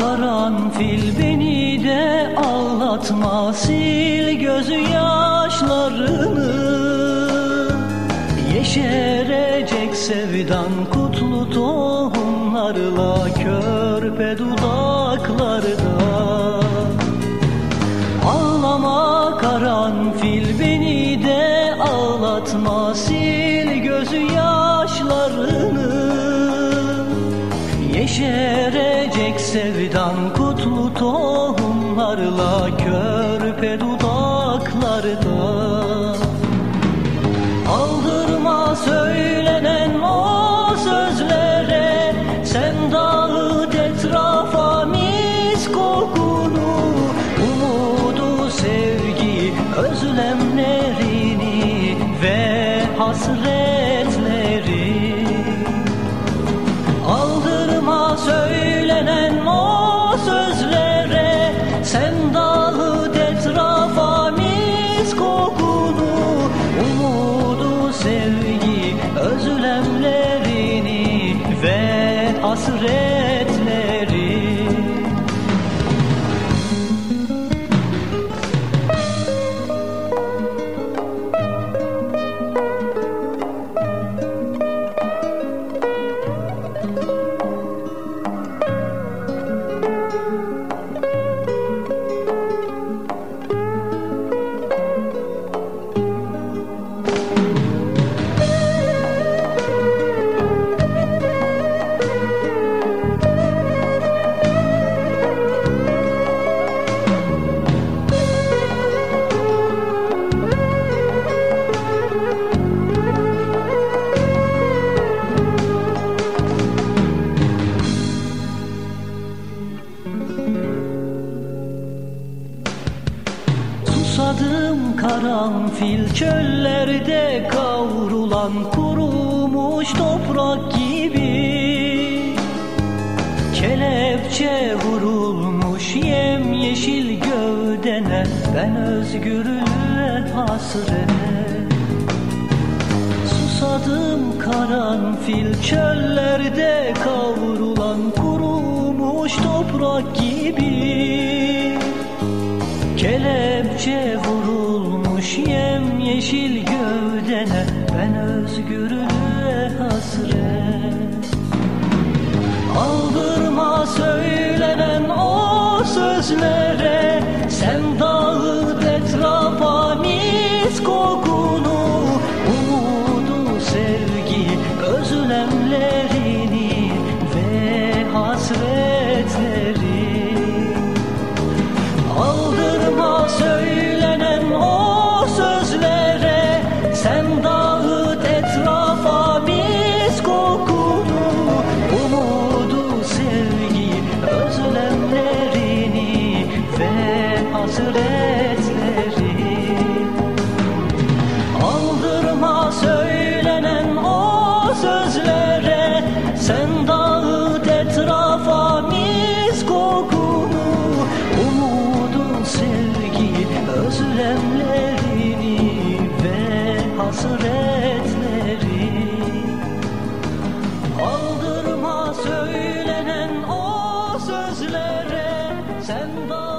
Karanfil beni de ağlatma sil gözü yaşlarını. Yeşerecek sevdan kutlu tohumlarla körpe dudaklarda. Ağlama karanfil beni de ağlatma sil gözü yaşlarını. Yeşerecek sevdan kutlu tohumlarla körpe dudaklarda Aldırma söylenen o sözlere Sen dağıt etrafa mis kokunu Umudu, sevgi, özlemlerini ve hasretleri hasretleri Susadım karanfil çöllerde kavrulan kurumuş toprak gibi. Kelepçe vurulmuş yemyeşil gövdene ben özgürlüğe hasret Susadım karanfil çöllerde kavrulan kurumuş toprak gibi Kelepçe vurulmuş yemyeşil gövdene Ben özgürlüğe hasret. Aldırma söylenen o sözlere Sen dağıt Aldırma söylenen hasretleri Aldırma söylenen o sözlere Sen dağıt